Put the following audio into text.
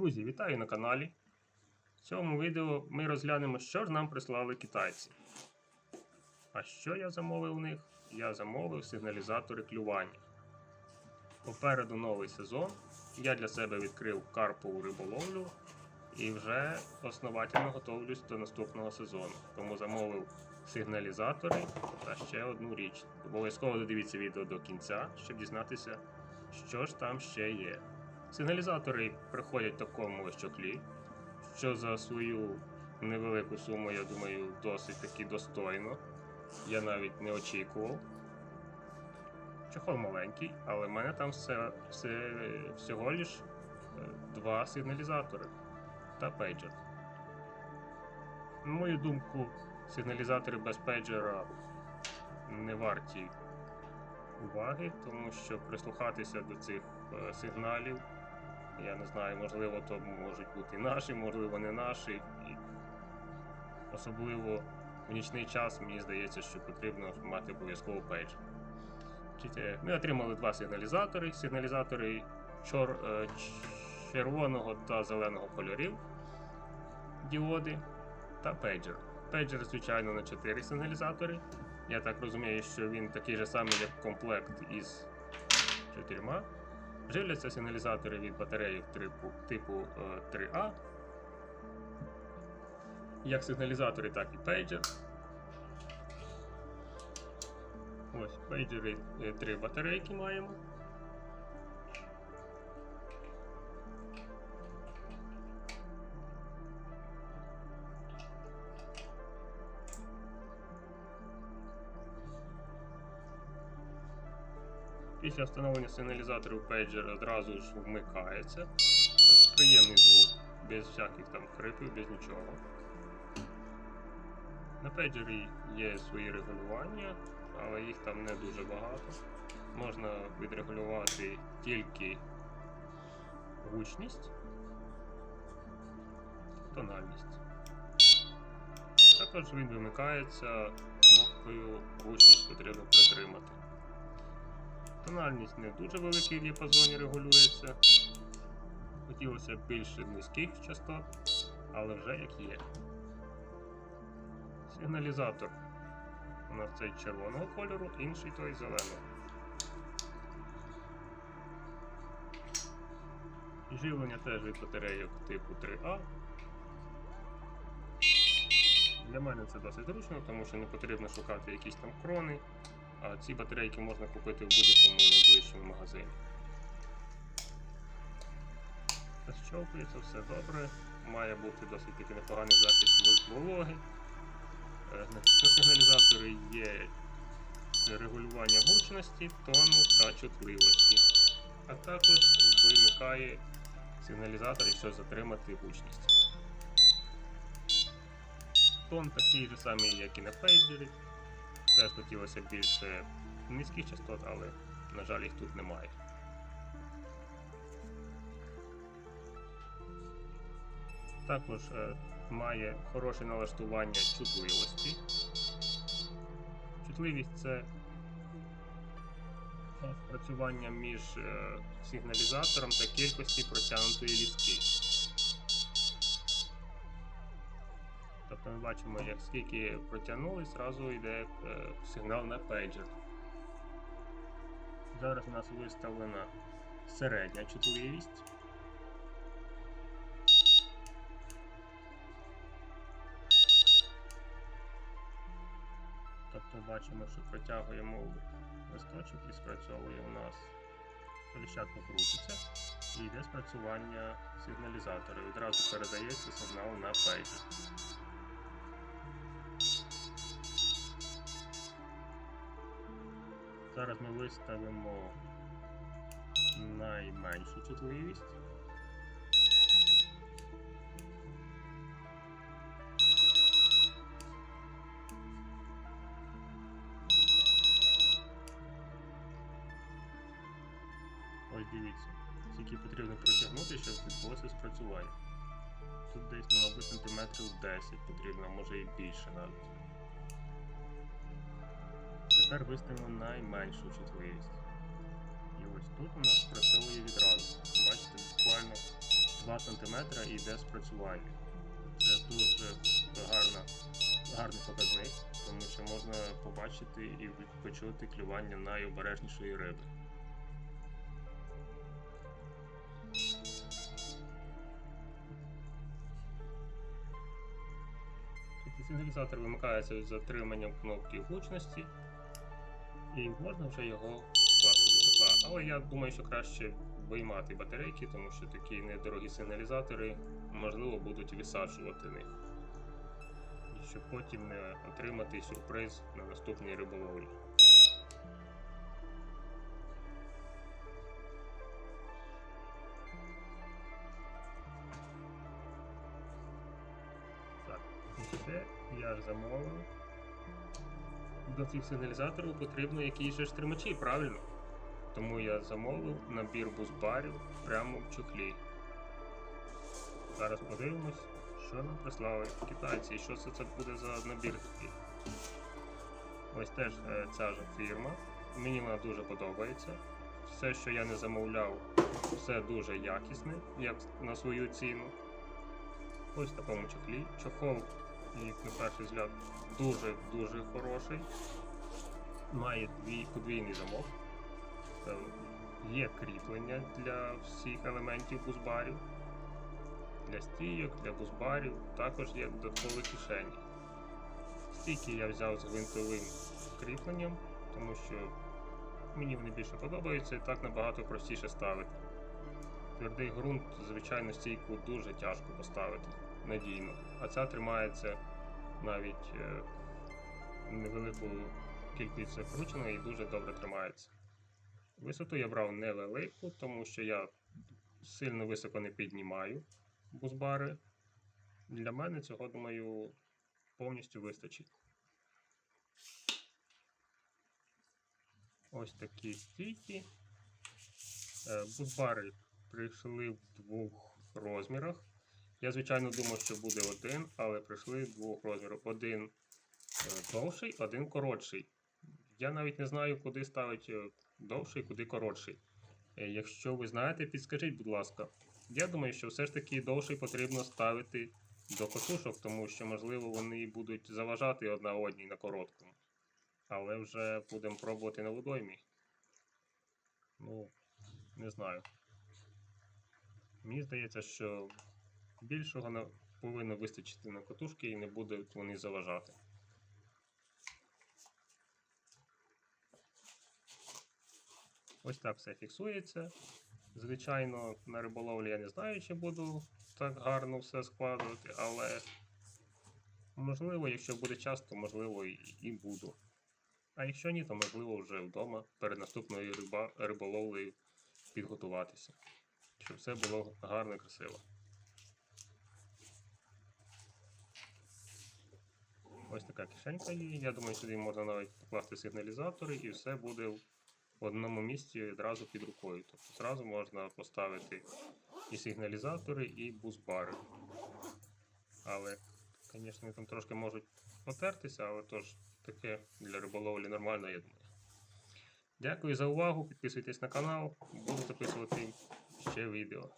Друзі, вітаю на каналі. В цьому відео ми розглянемо, що ж нам прислали китайці. А що я замовив у них? Я замовив сигналізатори клювання. Попереду новий сезон. Я для себе відкрив карпову риболовлю і вже основательно готовлюсь до наступного сезону. Тому замовив сигналізатори та ще одну річ. Обов'язково додивіться відео до кінця, щоб дізнатися, що ж там ще є. Сигналізатори приходять в такому чохлі, що за свою невелику суму, я думаю, досить таки достойно. Я навіть не очікував. Чохол маленький, але в мене там все, все, всього лиш е, два сигналізатори та пейджер. На мою думку, сигналізатори без пейджера не варті уваги, тому що прислухатися до цих е, сигналів, я не знаю, можливо, то можуть бути наші, можливо, не наші. І особливо в нічний час мені здається, що потрібно мати обов'язково. Значить, Ми отримали два сигналізатори. Сигналізатори чор, е, червоного та зеленого кольорів діоди та пейджер. Пейджер, звичайно, на 4 сигналізатори. Я так розумію, що він такий же самий, як комплект із чотирма. Живляться сигналізатори від батареїв типу, типу е, 3А. Як сигналізатори, так і пейджер. Ось пейджери е, три батарейки маємо. Після встановлення сигналізаторів пейджер одразу ж вмикається. Приємний звук, без всяких там хрипів, без нічого. На пейджері є свої регулювання, але їх там не дуже багато. Можна відрегулювати тільки гучність, тональність. Також він вимикається кнопкою гучність потрібно притримати. Тональність не в дуже великий діапазоні регулюється. Хотілося б більше низьких частот, але вже як є. Сигналізатор у нас цей червоного кольору, інший той зеленого. Живлення теж від батарейок типу 3А. Для мене це досить зручно, тому що не потрібно шукати якісь там крони, ці батарейки можна купити в будь-якому найближчому магазині. Щовкується, все добре. Має бути досить таки непоганий захист вологи. Е, На сигналізаторі є регулювання гучності, тону та чутливості. А також вимикає сигналізатор, якщо затримати гучність. Тон такий же самий, як і на пейджері. Теж хотілося більше низьких частот, але, на жаль, їх тут немає. Також е, має хороше налаштування чутливості. Чутливість це спрацювання між е, сигналізатором та кількості протягнутої ліски. Тобто ми бачимо, як скільки протягнули, зразу йде е, сигнал на пейджер. Зараз у нас виставлена середня чутливість. Тобто бачимо, що протягуємо листочок і спрацьовує у нас коліщатка крутиться і йде спрацювання сигналізатора. Відразу передається сигнал на пейджер. Зараз ми виставимо найменшу чутливість. Ось дивіться, скільки потрібно протягнути, щоб відбулося спрацювання. Тут десь, мабуть, сантиметрів 10 потрібно, може і більше навіть. Тепер виставимо найменшу чутливість. І ось тут у нас спрацьовує відразу. Бачите, буквально 2 см йде спрацювання. Це дуже гарна, гарний показник, тому що можна побачити і почути клювання найобережнішої риби. Сигналізатор вимикається з затриманням кнопки гучності, і можна вже його класти до тепла. Але я думаю, що краще виймати батарейки, тому що такі недорогі сигналізатори можливо будуть висаджувати них. Щоб потім не отримати сюрприз на наступній риболовлі. Так, і я замовив. До цих сигналізаторів потрібно якісь же ж тримачі, правильно? Тому я замовив набір бузбарів прямо в чохлі. Зараз подивимось, що нам прислали китайці і що це, це буде за набір такий. Ось теж е, ця ж фірма. Мені вона дуже подобається. Все, що я не замовляв, все дуже якісне, як на свою ціну. Ось в такому чохлі. Чохол, як на перший взгляд, дуже-дуже хороший. Має дві, подвійний замок. Е, Є кріплення для всіх елементів бузбарів. Для стійок, для бузбарів, також є додаткові кишені. Стійки я взяв з гвинтовим кріпленням, тому що мені вони більше подобаються і так набагато простіше ставити. Твердий ґрунт, звичайно, стійку дуже тяжко поставити надійно, а ця тримається навіть е, невелику кількість закрученої і дуже добре тримається. Висоту я брав невелику, тому що я сильно високо не піднімаю бузбари. Для мене цього, думаю, повністю вистачить. Ось такі стійки. Е, Бузбари прийшли в двох розмірах. Я, звичайно, думав, що буде один, але прийшли двох розмірах. Один е, довший, один коротший. Я навіть не знаю, куди ставити е, довший, куди коротший. Е, Якщо ви знаєте, підскажіть, будь ласка. Я думаю, що все ж таки довший потрібно ставити до катушок, тому що, можливо, вони будуть заважати одна одній на короткому. Але вже будемо пробувати на водоймі. Ну, не знаю. Мені здається, що більшого на- повинно вистачити на катушки і не будуть вони заважати. Ось так все фіксується. Звичайно, на риболовлі я не знаю, чи буду так гарно все складувати, але можливо, якщо буде час, то можливо і буду. А якщо ні, то можливо вже вдома перед наступною риба, риболовлею підготуватися. Щоб все було гарно і красиво. Ось така кишенька є. Я думаю, сюди можна навіть покласти сигналізатори і все буде в одному місці одразу під рукою. Тобто зразу можна поставити і сигналізатори, і бузбари. Але, звісно, там трошки можуть потертися, але тож таке для риболовлі нормально, я думаю. Дякую за увагу. Підписуйтесь на канал, буду записувати ще відео.